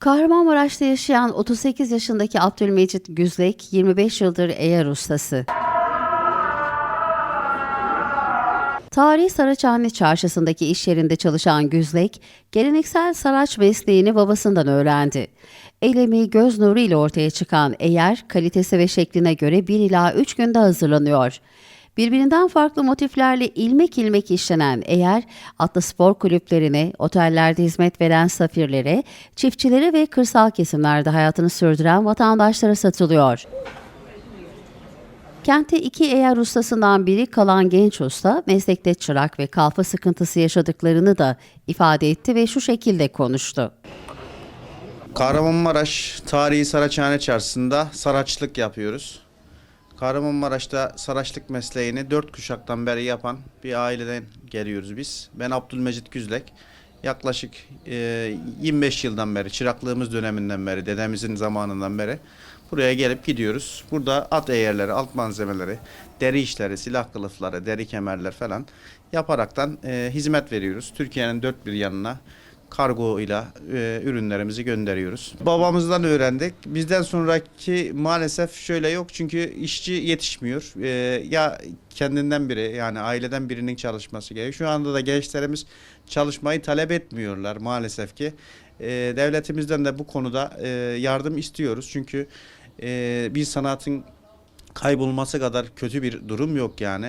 Kahramanmaraş'ta yaşayan 38 yaşındaki Abdülmecit Güzlek 25 yıldır eğer ustası. Tarihi Saraçhane Çarşısı'ndaki iş yerinde çalışan Güzlek, geleneksel saraç mesleğini babasından öğrendi. El göz nuru ile ortaya çıkan eğer, kalitesi ve şekline göre 1 ila 3 günde hazırlanıyor. Birbirinden farklı motiflerle ilmek ilmek işlenen eğer, atlı spor kulüplerine, otellerde hizmet veren safirlere, çiftçilere ve kırsal kesimlerde hayatını sürdüren vatandaşlara satılıyor. Kentte iki eğer ustasından biri kalan genç usta, meslekte çırak ve kalfa sıkıntısı yaşadıklarını da ifade etti ve şu şekilde konuştu. Kahramanmaraş Tarihi Saraçhane Çarşısı'nda saraçlık yapıyoruz. Kahramanmaraş'ta saraçlık mesleğini dört kuşaktan beri yapan bir aileden geliyoruz biz. Ben Abdülmecit Güzlek. Yaklaşık e, 25 yıldan beri, çıraklığımız döneminden beri, dedemizin zamanından beri buraya gelip gidiyoruz. Burada at eğerleri, alt malzemeleri, deri işleri, silah kılıfları, deri kemerler falan yaparaktan e, hizmet veriyoruz. Türkiye'nin dört bir yanına kargo ile e, ürünlerimizi gönderiyoruz. Babamızdan öğrendik. Bizden sonraki maalesef şöyle yok çünkü işçi yetişmiyor. E, ya kendinden biri yani aileden birinin çalışması gerekiyor. Şu anda da gençlerimiz çalışmayı talep etmiyorlar maalesef ki. E, devletimizden de bu konuda e, yardım istiyoruz. Çünkü e, bir sanatın kaybolması kadar kötü bir durum yok yani.